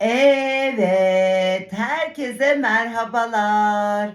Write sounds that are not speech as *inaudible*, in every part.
Evet, herkese merhabalar.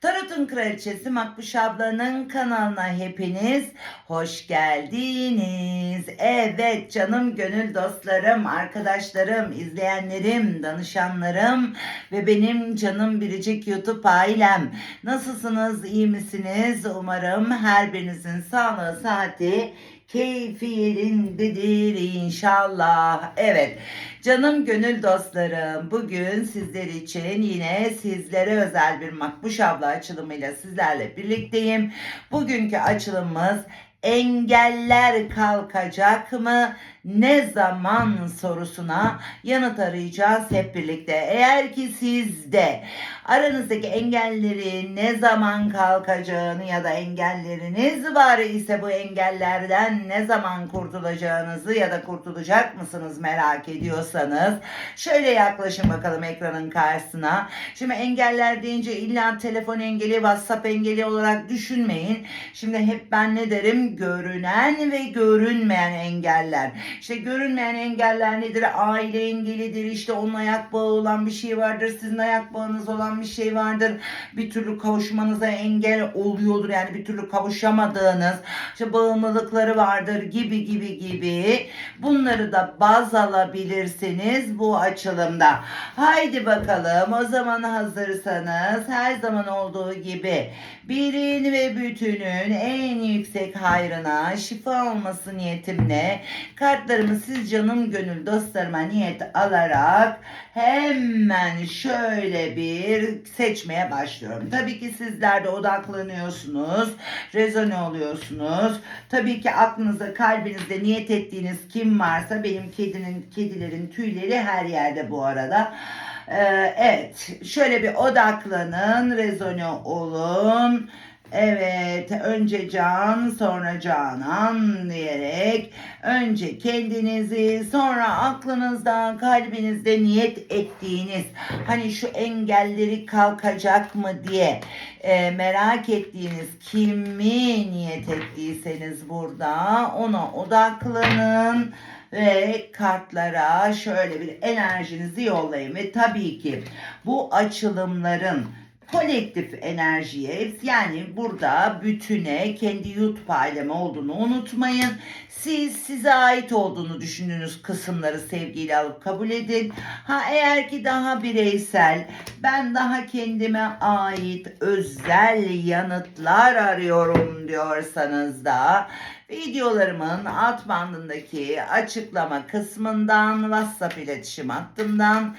Tarot'un Kraliçesi Makbuş ablanın kanalına hepiniz hoş geldiniz. Evet canım gönül dostlarım, arkadaşlarım, izleyenlerim, danışanlarım ve benim canım biricik YouTube ailem. Nasılsınız, iyi misiniz? Umarım her birinizin sağlığı, saati, keyfi yerindedir inşallah. Evet canım gönül dostlarım bugün sizler için yine sizlere özel bir Makbuş abla açılımıyla sizlerle birlikteyim. Bugünkü açılımımız engeller kalkacak mı? Ne zaman sorusuna yanıt arayacağız hep birlikte. Eğer ki siz de aranızdaki engelleri ne zaman kalkacağını ya da engelleriniz var ise bu engellerden ne zaman kurtulacağınızı ya da kurtulacak mısınız merak ediyorsanız şöyle yaklaşın bakalım ekranın karşısına. Şimdi engeller deyince illa telefon engeli, WhatsApp engeli olarak düşünmeyin. Şimdi hep ben ne derim? Görünen ve görünmeyen engeller. İşte görünmeyen engeller nedir? Aile engelidir. İşte onun ayak bağı olan bir şey vardır. Sizin ayak bağınız olan bir şey vardır. Bir türlü kavuşmanıza engel oluyordur. Yani bir türlü kavuşamadığınız işte bağımlılıkları vardır gibi gibi gibi. Bunları da baz alabilirsiniz bu açılımda. Haydi bakalım o zaman hazırsanız her zaman olduğu gibi birin ve bütünün en yüksek hayrına şifa olması niyetimle kartlarımı siz canım gönül dostlarıma niyet alarak hemen şöyle bir seçmeye başlıyorum. Tabii ki sizler de odaklanıyorsunuz, rezone oluyorsunuz. Tabii ki aklınızda, kalbinizde niyet ettiğiniz kim varsa benim kedinin, kedilerin tüyleri her yerde bu arada. Ee, evet, şöyle bir odaklanın, rezone olun. Evet, önce can, sonra canan diyerek önce kendinizi, sonra aklınızdan, kalbinizde niyet ettiğiniz hani şu engelleri kalkacak mı diye e, merak ettiğiniz kimi niyet ettiyseniz burada ona odaklanın ve kartlara şöyle bir enerjinizi yollayın. Ve tabii ki bu açılımların kolektif enerjiye yani burada bütüne kendi YouTube aileme olduğunu unutmayın. Siz size ait olduğunu düşündüğünüz kısımları sevgiyle alıp kabul edin. Ha eğer ki daha bireysel ben daha kendime ait özel yanıtlar arıyorum diyorsanız da videolarımın alt bandındaki açıklama kısmından WhatsApp iletişim hattımdan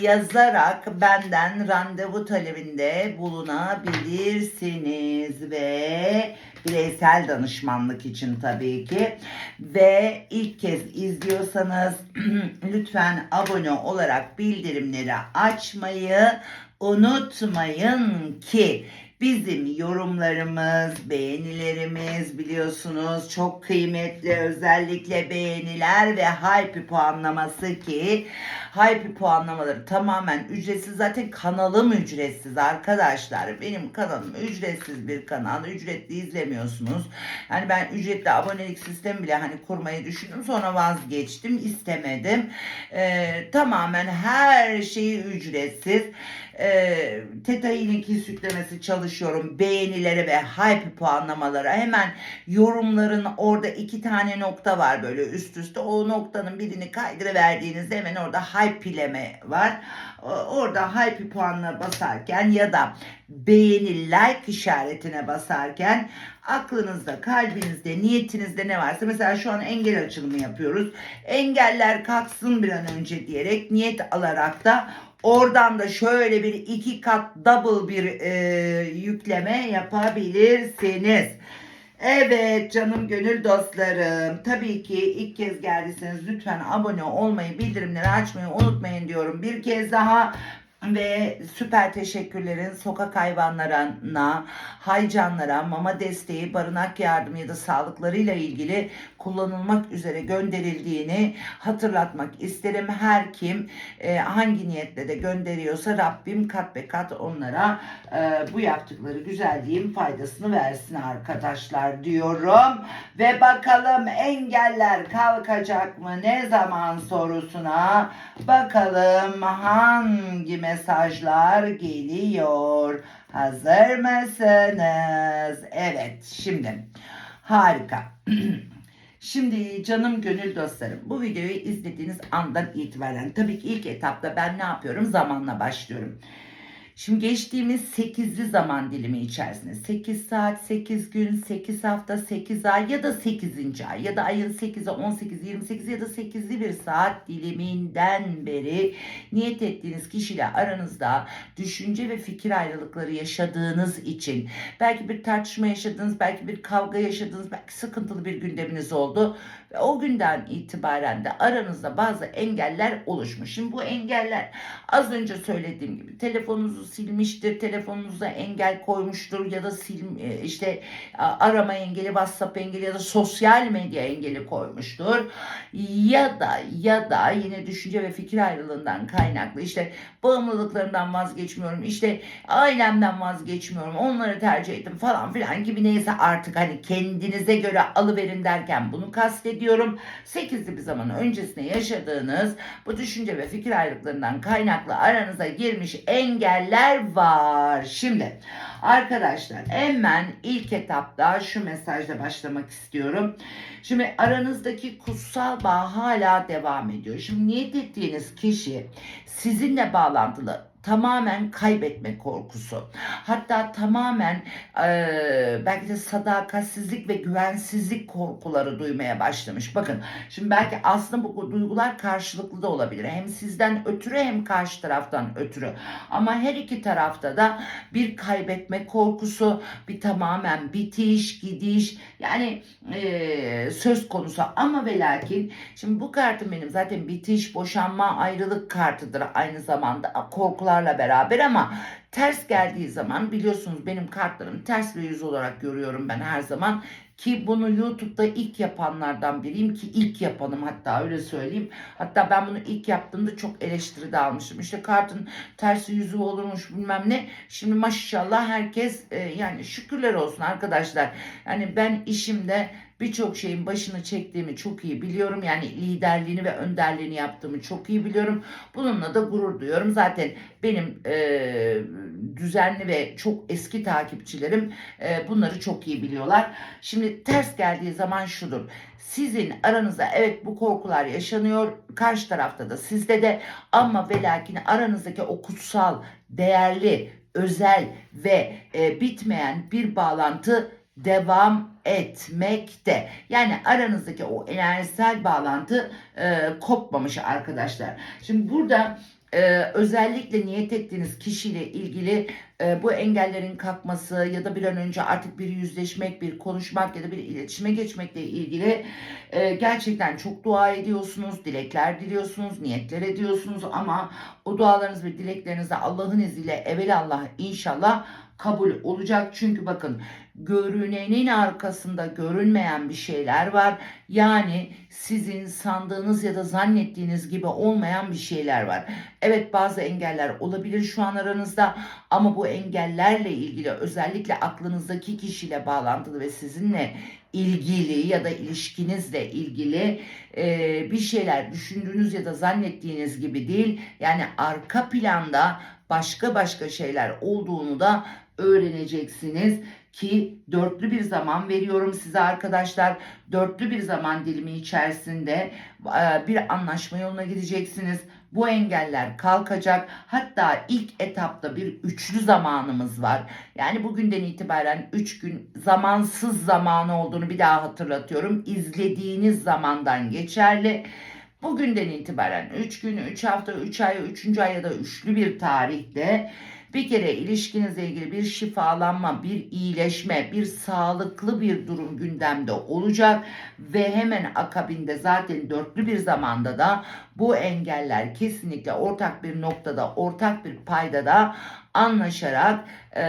yazarak benden randevu talebinde bulunabilirsiniz ve bireysel danışmanlık için tabii ki. Ve ilk kez izliyorsanız *clears throat* lütfen abone olarak bildirimleri açmayı unutmayın ki Bizim yorumlarımız, beğenilerimiz biliyorsunuz çok kıymetli. Özellikle beğeniler ve hype puanlaması ki hype puanlamaları tamamen ücretsiz. Zaten kanalım ücretsiz arkadaşlar. Benim kanalım ücretsiz bir kanal. Ücretli izlemiyorsunuz. Yani ben ücretli abonelik sistemi bile hani kurmayı düşündüm. Sonra vazgeçtim. istemedim. Ee, tamamen her şeyi ücretsiz. Ee, Teta sütlemesi çalışıyorum. Beğenilere ve hype puanlamalara hemen yorumların orada iki tane nokta var böyle üst üste. O noktanın birini kaydırıverdiğinizde hemen orada hype'leme var. Orada hype puanına basarken ya da beğeni like işaretine basarken aklınızda, kalbinizde, niyetinizde ne varsa mesela şu an engel açılımı yapıyoruz. Engeller kalksın bir an önce diyerek niyet alarak da Oradan da şöyle bir iki kat double bir e, yükleme yapabilirsiniz. Evet canım gönül dostlarım. Tabii ki ilk kez geldiyseniz lütfen abone olmayı, bildirimleri açmayı unutmayın diyorum. Bir kez daha ve süper teşekkürlerin sokak hayvanlarına, haycanlara mama desteği, barınak yardımı ya da sağlıklarıyla ilgili kullanılmak üzere gönderildiğini hatırlatmak isterim. Her kim e, hangi niyetle de gönderiyorsa Rabbim kat be kat onlara e, bu yaptıkları güzelliğin faydasını versin arkadaşlar diyorum. Ve bakalım engeller kalkacak mı ne zaman sorusuna bakalım hangi mesajlar geliyor. Hazır mısınız? Evet şimdi harika. *clears throat* Şimdi canım gönül dostlarım bu videoyu izlediğiniz andan itibaren tabii ki ilk etapta ben ne yapıyorum zamanla başlıyorum. Şimdi geçtiğimiz 8'li zaman dilimi içerisinde 8 saat, 8 gün, 8 hafta, 8 ay ya da 8. ay ya da ayın 8'i, 18, 28 ya da 8'li bir saat diliminden beri niyet ettiğiniz kişiyle aranızda düşünce ve fikir ayrılıkları yaşadığınız için belki bir tartışma yaşadınız, belki bir kavga yaşadınız, belki sıkıntılı bir gündeminiz oldu ve o günden itibaren de aranızda bazı engeller oluşmuş. Şimdi bu engeller az önce söylediğim gibi telefonunuzu silmiştir, telefonunuza engel koymuştur ya da sil e, işte arama engeli, WhatsApp engeli ya da sosyal medya engeli koymuştur. Ya da ya da yine düşünce ve fikir ayrılığından kaynaklı işte bağımlılıklarından vazgeçmiyorum, işte ailemden vazgeçmiyorum, onları tercih ettim falan filan gibi neyse artık hani kendinize göre alıverin derken bunu kastediyorum. 8'li bir zaman öncesinde yaşadığınız bu düşünce ve fikir ayrılıklarından kaynaklı aranıza girmiş engeller var. Şimdi arkadaşlar hemen ilk etapta şu mesajla başlamak istiyorum. Şimdi aranızdaki kutsal bağ hala devam ediyor. Şimdi niyet ettiğiniz kişi sizinle bağlantılı tamamen kaybetme korkusu. Hatta tamamen e, belki de sadakatsizlik ve güvensizlik korkuları duymaya başlamış. Bakın şimdi belki aslında bu duygular karşılıklı da olabilir. Hem sizden ötürü hem karşı taraftan ötürü. Ama her iki tarafta da bir kaybetme korkusu, bir tamamen bitiş, gidiş yani e, söz konusu. Ama ve lakin şimdi bu kartım benim zaten bitiş, boşanma, ayrılık kartıdır aynı zamanda. Korkular kartlarla beraber ama ters geldiği zaman biliyorsunuz benim kartlarım ters ve yüz olarak görüyorum ben her zaman ki bunu YouTube'da ilk yapanlardan biriyim ki ilk yapanım hatta öyle söyleyeyim. Hatta ben bunu ilk yaptığımda çok eleştiri de almıştım. İşte kartın tersi yüzü olurmuş bilmem ne. Şimdi maşallah herkes e, yani şükürler olsun arkadaşlar. Yani ben işimde birçok şeyin başını çektiğimi çok iyi biliyorum. Yani liderliğini ve önderliğini yaptığımı çok iyi biliyorum. Bununla da gurur duyuyorum. Zaten benim e, düzenli ve çok eski takipçilerim e, bunları çok iyi biliyorlar. Şimdi ters geldiği zaman şudur. Sizin aranızda evet bu korkular yaşanıyor. Karşı tarafta da sizde de ama ve lakin aranızdaki o kutsal, değerli, özel ve e, bitmeyen bir bağlantı devam etmekte. Yani aranızdaki o enerjisel bağlantı e, kopmamış arkadaşlar. Şimdi burada e, özellikle niyet ettiğiniz kişiyle ilgili e, bu engellerin kalkması ya da bir an önce artık bir yüzleşmek, bir konuşmak ya da bir iletişime geçmekle ilgili e, gerçekten çok dua ediyorsunuz, dilekler diliyorsunuz, niyetler ediyorsunuz ama o dualarınız ve dilekleriniz Allah'ın izniyle evelallah inşallah kabul olacak. Çünkü bakın görünenin arkasında görünmeyen bir şeyler var. Yani sizin sandığınız ya da zannettiğiniz gibi olmayan bir şeyler var. Evet bazı engeller olabilir şu an aranızda ama bu engellerle ilgili özellikle aklınızdaki kişiyle bağlantılı ve sizinle ilgili ya da ilişkinizle ilgili e, bir şeyler düşündüğünüz ya da zannettiğiniz gibi değil. Yani arka planda başka başka şeyler olduğunu da öğreneceksiniz ki dörtlü bir zaman veriyorum size arkadaşlar. Dörtlü bir zaman dilimi içerisinde e, bir anlaşma yoluna gideceksiniz. Bu engeller kalkacak. Hatta ilk etapta bir üçlü zamanımız var. Yani bugünden itibaren üç gün zamansız zamanı olduğunu bir daha hatırlatıyorum. İzlediğiniz zamandan geçerli. Bugünden itibaren 3 gün, 3 hafta, 3 ay, 3. ay ya da üçlü bir tarihte bir kere ilişkinizle ilgili bir şifalanma, bir iyileşme, bir sağlıklı bir durum gündemde olacak ve hemen akabinde zaten dörtlü bir zamanda da bu engeller kesinlikle ortak bir noktada, ortak bir paydada anlaşarak e,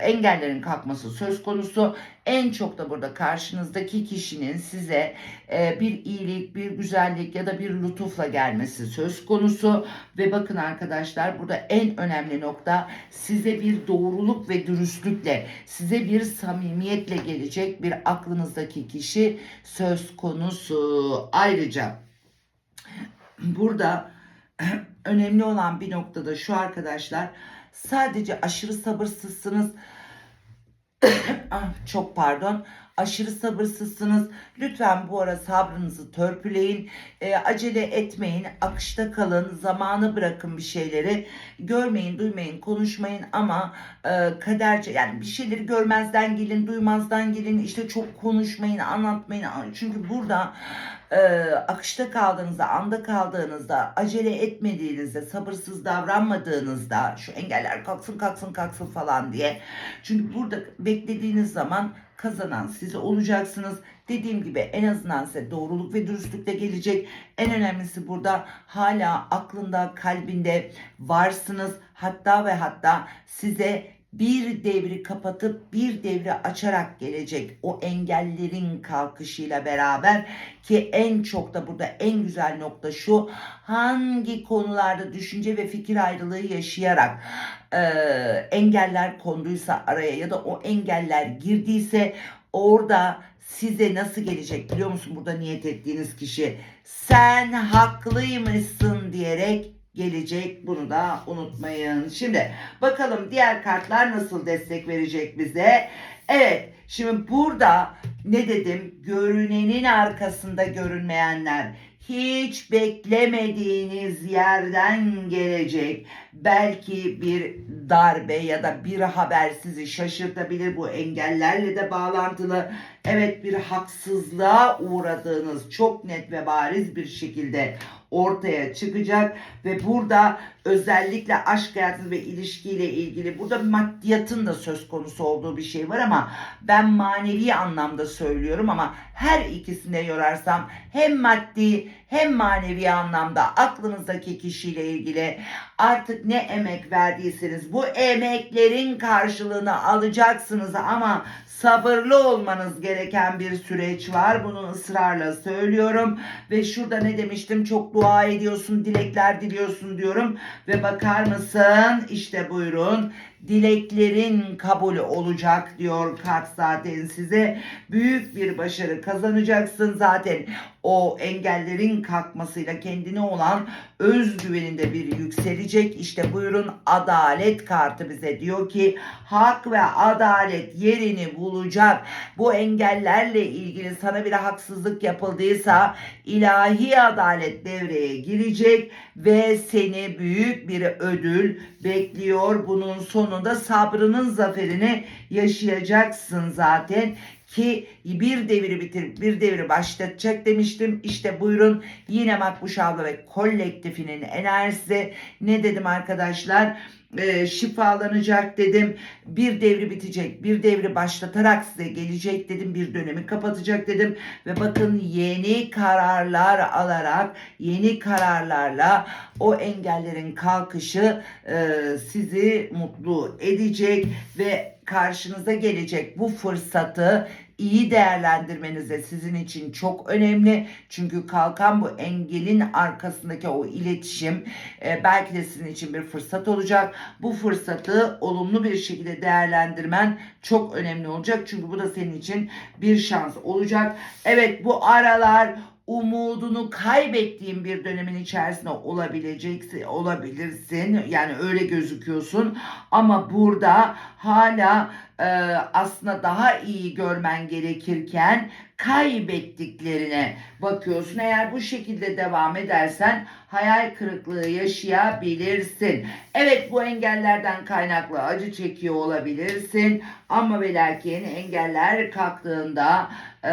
engellerin kalkması söz konusu. En çok da burada karşınızdaki kişinin size e, bir iyilik, bir güzellik ya da bir lütufla gelmesi söz konusu. Ve bakın arkadaşlar burada en önemli nokta size bir doğruluk ve dürüstlükle, size bir samimiyetle gelecek bir aklınızdaki kişi söz konusu. Ayrıca burada *clears throat* önemli olan bir noktada şu arkadaşlar sadece aşırı sabırsızsınız. *coughs* ah, çok pardon. Aşırı sabırsızsınız. Lütfen bu ara sabrınızı törpüleyin. E, acele etmeyin. Akışta kalın. Zamanı bırakın bir şeyleri. Görmeyin, duymayın, konuşmayın ama e, kaderce yani bir şeyleri görmezden gelin, duymazdan gelin. İşte çok konuşmayın, anlatmayın. Çünkü burada e, akışta kaldığınızda, anda kaldığınızda, acele etmediğinizde, sabırsız davranmadığınızda şu engeller kalksın kalksın kalksın falan diye. Çünkü burada beklediğiniz zaman kazanan siz olacaksınız. Dediğim gibi en azından size doğruluk ve dürüstlükle gelecek. En önemlisi burada hala aklında, kalbinde varsınız. Hatta ve hatta size bir devri kapatıp bir devri açarak gelecek o engellerin kalkışıyla beraber ki en çok da burada en güzel nokta şu hangi konularda düşünce ve fikir ayrılığı yaşayarak e, engeller konduysa araya ya da o engeller girdiyse orada size nasıl gelecek biliyor musun burada niyet ettiğiniz kişi? Sen haklıymışsın diyerek gelecek. Bunu da unutmayın. Şimdi bakalım diğer kartlar nasıl destek verecek bize. Evet şimdi burada ne dedim? Görünenin arkasında görünmeyenler hiç beklemediğiniz yerden gelecek. Belki bir darbe ya da bir haber sizi şaşırtabilir. Bu engellerle de bağlantılı. Evet bir haksızlığa uğradığınız çok net ve bariz bir şekilde ortaya çıkacak ve burada özellikle aşk hayatı ve ilişkiyle ilgili burada maddiyatın da söz konusu olduğu bir şey var ama ben manevi anlamda söylüyorum ama her ikisine yorarsam hem maddi hem manevi anlamda aklınızdaki kişiyle ilgili artık ne emek verdiyseniz bu emeklerin karşılığını alacaksınız ama sabırlı olmanız gereken bir süreç var. Bunu ısrarla söylüyorum. Ve şurada ne demiştim? Çok dua ediyorsun, dilekler diliyorsun diyorum. Ve bakar mısın? İşte buyurun. Dileklerin kabul olacak diyor kart zaten size. Büyük bir başarı kazanacaksın zaten. O engellerin kalkmasıyla kendine olan özgüveninde bir yükselecek. İşte buyurun adalet kartı bize diyor ki hak ve adalet yerini bulacak. Bu engellerle ilgili sana bir haksızlık yapıldıysa ilahi adalet devreye girecek ve seni büyük bir ödül bekliyor. Bunun sonunda sabrının zaferini yaşayacaksın zaten ki bir devri bitirip bir devri başlatacak demiştim. İşte buyurun yine Makbuş abla ve kolektifinin enerjisi. Ne dedim arkadaşlar? e, şifalanacak dedim. Bir devri bitecek, bir devri başlatarak size gelecek dedim. Bir dönemi kapatacak dedim. Ve bakın yeni kararlar alarak, yeni kararlarla o engellerin kalkışı e, sizi mutlu edecek ve karşınıza gelecek bu fırsatı iyi değerlendirmeniz sizin için çok önemli. Çünkü kalkan bu engelin arkasındaki o iletişim e, belki de sizin için bir fırsat olacak. Bu fırsatı olumlu bir şekilde değerlendirmen çok önemli olacak. Çünkü bu da senin için bir şans olacak. Evet bu aralar umudunu kaybettiğin bir dönemin içerisinde olabileceksin, olabilirsin. Yani öyle gözüküyorsun. Ama burada hala e, aslında daha iyi görmen gerekirken kaybettiklerine bakıyorsun. Eğer bu şekilde devam edersen hayal kırıklığı yaşayabilirsin. Evet bu engellerden kaynaklı acı çekiyor olabilirsin. Ama ve lakin engeller kalktığında e,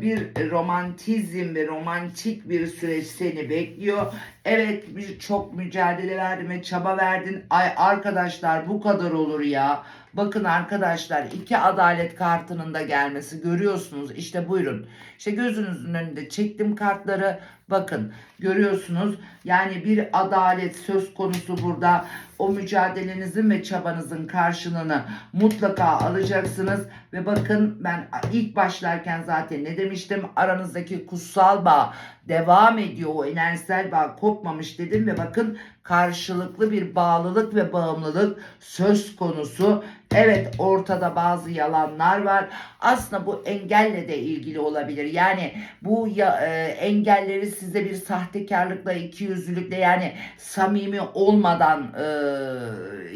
bir romantizm ve romantik bir süreç seni bekliyor. Evet bir çok mücadele verdin ve çaba verdin. Ay arkadaşlar bu kadar olur ya. Bakın arkadaşlar iki adalet kartının da gelmesi görüyorsunuz. İşte buyurun. İşte gözünüzün önünde çektim kartları. Bakın görüyorsunuz yani bir adalet söz konusu burada. O mücadelenizin ve çabanızın karşılığını mutlaka alacaksınız. Ve bakın ben ilk başlarken zaten ne demiştim? Aranızdaki kutsal bağ devam ediyor. O enerjisel bağ kopmamış dedim ve bakın karşılıklı bir bağlılık ve bağımlılık söz konusu. Evet ortada bazı yalanlar var. Aslında bu engelle de ilgili olabilir. Yani bu ya, e, engelleri size bir sahtekarlıkla, ikiyüzlülükle yani samimi olmadan e,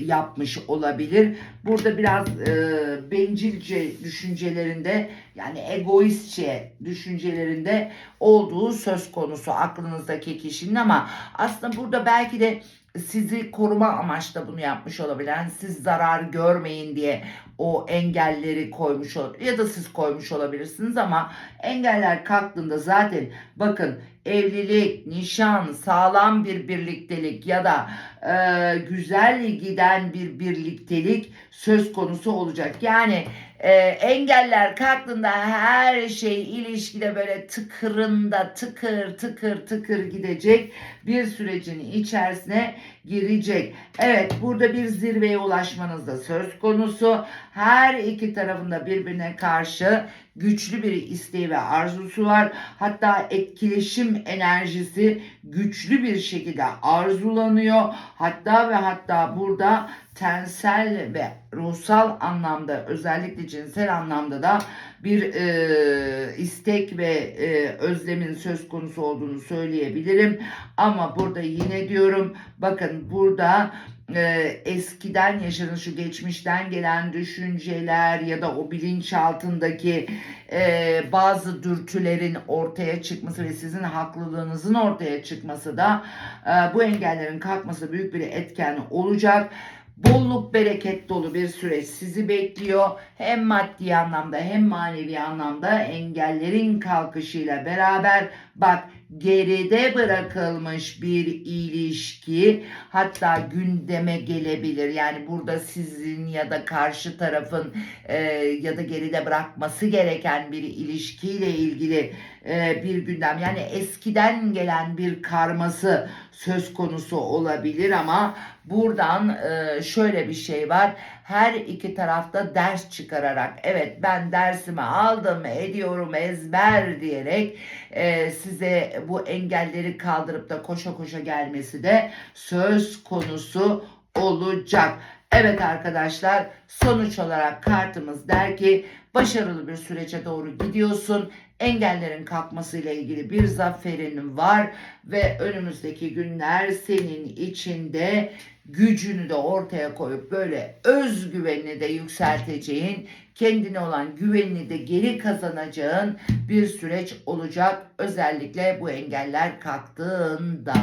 yapmış olabilir. Burada biraz e, bencilce düşüncelerinde yani egoistçe düşüncelerinde olduğu söz konusu aklınızdaki kişinin ama aslında burada belki de sizi koruma amaçlı bunu yapmış olabilir. Yani siz zarar görmeyin diye o engelleri koymuş olabilir ya da siz koymuş olabilirsiniz ama engeller kalktığında zaten bakın evlilik, nişan, sağlam bir birliktelik ya da e, güzel giden bir birliktelik söz konusu olacak. Yani e, engeller kalktığında her şey ilişkide böyle tıkırında tıkır tıkır tıkır gidecek bir sürecin içerisine girecek. Evet burada bir zirveye ulaşmanız da söz konusu. Her iki tarafında birbirine karşı güçlü bir isteği ve arzusu var. Hatta etkileşim enerjisi güçlü bir şekilde arzulanıyor. Hatta ve hatta burada tensel ve ruhsal anlamda özellikle cinsel anlamda da bir e, istek ve e, özlemin söz konusu olduğunu söyleyebilirim. Ama burada yine diyorum bakın burada e, eskiden yaşanan şu geçmişten gelen düşünceler ya da o bilinçaltındaki e, bazı dürtülerin ortaya çıkması ve sizin haklılığınızın ortaya çıkması da e, bu engellerin kalkması büyük bir etken olacak. Bolluk bereket dolu bir süreç sizi bekliyor. Hem maddi anlamda hem manevi anlamda engellerin kalkışıyla beraber bak geride bırakılmış bir ilişki hatta gündeme gelebilir. Yani burada sizin ya da karşı tarafın e, ya da geride bırakması gereken bir ilişkiyle ilgili e, bir gündem. Yani eskiden gelen bir karması söz konusu olabilir ama buradan e, şöyle bir şey var. Her iki tarafta ders çıkararak evet ben dersimi aldım ediyorum ezber diyerek e, size bu engelleri kaldırıp da koşa koşa gelmesi de söz konusu olacak. Evet arkadaşlar sonuç olarak kartımız der ki başarılı bir sürece doğru gidiyorsun. Engellerin kalkmasıyla ilgili bir zaferin var ve önümüzdeki günler senin içinde gücünü de ortaya koyup böyle özgüvenini de yükselteceğin, kendine olan güvenini de geri kazanacağın bir süreç olacak. Özellikle bu engeller kalktığında.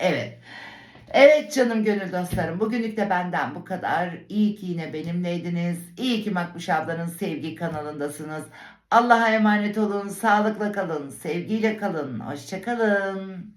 Evet. Evet canım gönül dostlarım bugünlük de benden bu kadar. İyi ki yine benimleydiniz. İyi ki Makbuş ablanın sevgi kanalındasınız. Allah'a emanet olun, sağlıkla kalın, sevgiyle kalın, hoşçakalın.